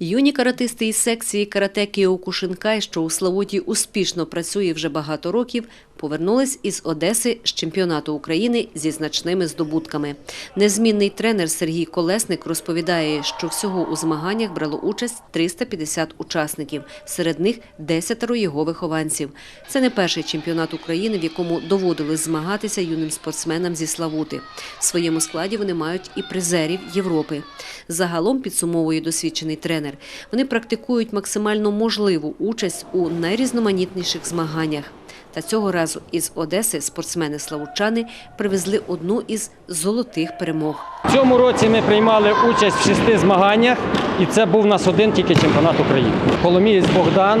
Юні каратисти із секції карате Кіокушинкай, що у Славуті успішно працює вже багато років, повернулись із Одеси з чемпіонату України зі значними здобутками. Незмінний тренер Сергій Колесник розповідає, що всього у змаганнях брало участь 350 учасників, серед них 10 його вихованців. Це не перший чемпіонат України, в якому доводилось змагатися юним спортсменам зі Славути. В своєму складі вони мають і призерів Європи. Загалом підсумовує досвідчений тренер. Вони практикують максимально можливу участь у найрізноманітніших змаганнях. Та цього разу із Одеси спортсмени-славучани привезли одну із золотих перемог. В цьому році ми приймали участь в шести змаганнях, і це був у нас один тільки чемпіонат України. Коломієць Богдан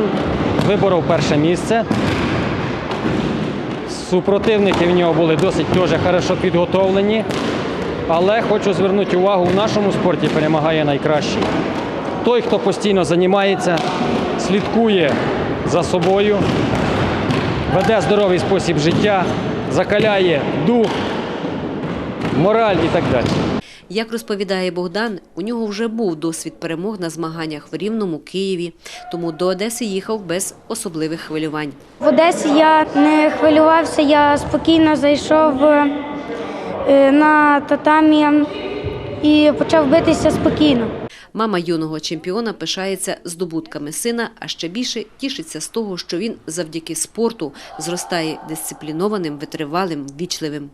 виборов перше місце. Супротивники в нього були досить теж хорошо підготовлені. Але хочу звернути увагу, в нашому спорті перемагає найкращий. Той, хто постійно займається, слідкує за собою, веде здоровий спосіб життя, закаляє дух, мораль і так далі. Як розповідає Богдан, у нього вже був досвід перемог на змаганнях в Рівному, Києві, тому до Одеси їхав без особливих хвилювань. В Одесі я не хвилювався, я спокійно зайшов е, на татамі і почав битися спокійно. Мама юного чемпіона пишається здобутками сина, а ще більше тішиться з того, що він завдяки спорту зростає дисциплінованим, витривалим, ввічливим.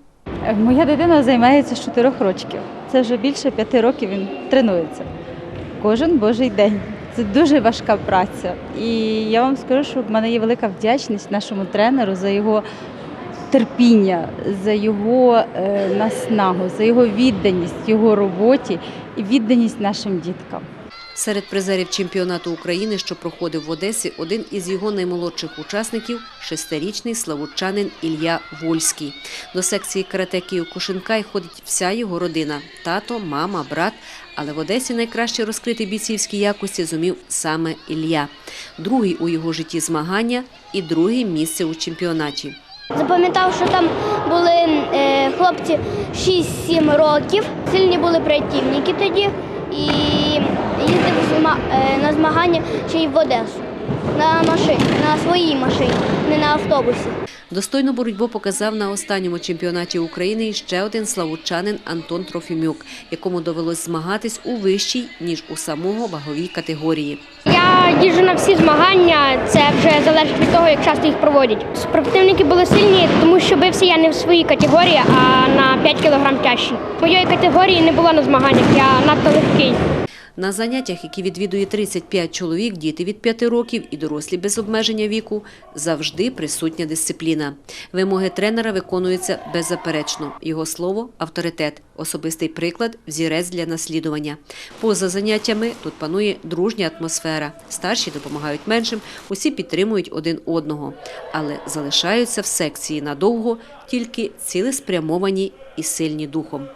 Моя дитина займається з 4 років. Це вже більше п'яти років він тренується. Кожен божий день. Це дуже важка праця. І я вам скажу, що в мене є велика вдячність нашому тренеру за його терпіння, за його е, наснагу, за його відданість його роботі і відданість нашим діткам. Серед призерів чемпіонату України, що проходив в Одесі, один із його наймолодших учасників – шестирічний славутчанин Ілля Вольський. До секції карате Київ-Кушинкай ходить вся його родина – тато, мама, брат. Але в Одесі найкраще розкрити бійцівські якості зумів саме Ілля. Другий у його житті змагання і друге місце у чемпіонаті. Запам'ятав, що там були е, хлопці 6-7 років, сильні були противники тоді і їздив е, на змагання ще й в Одесу. На машині, на своїй машині, не на автобусі. Достойну боротьбу показав на останньому чемпіонаті України і ще один славутчанин Антон Трофімюк, якому довелось змагатись у вищій, ніж у самого ваговій категорії. Я їжджу на всі змагання, це вже залежить від того, як часто їх проводять. Супротивники були сильні, тому що бився я не в своїй категорії, а на 5 кг тяжчий. Моєї категорії не було на змаганнях, я надто легкий. На заняттях, які відвідує 35 чоловік, діти від 5 років і дорослі без обмеження віку, завжди присутня дисципліна. Вимоги тренера виконуються беззаперечно. Його слово – авторитет, особистий приклад – взірець для наслідування. Поза заняттями тут панує дружня атмосфера. Старші допомагають меншим, усі підтримують один одного. Але залишаються в секції надовго тільки цілеспрямовані і сильні духом.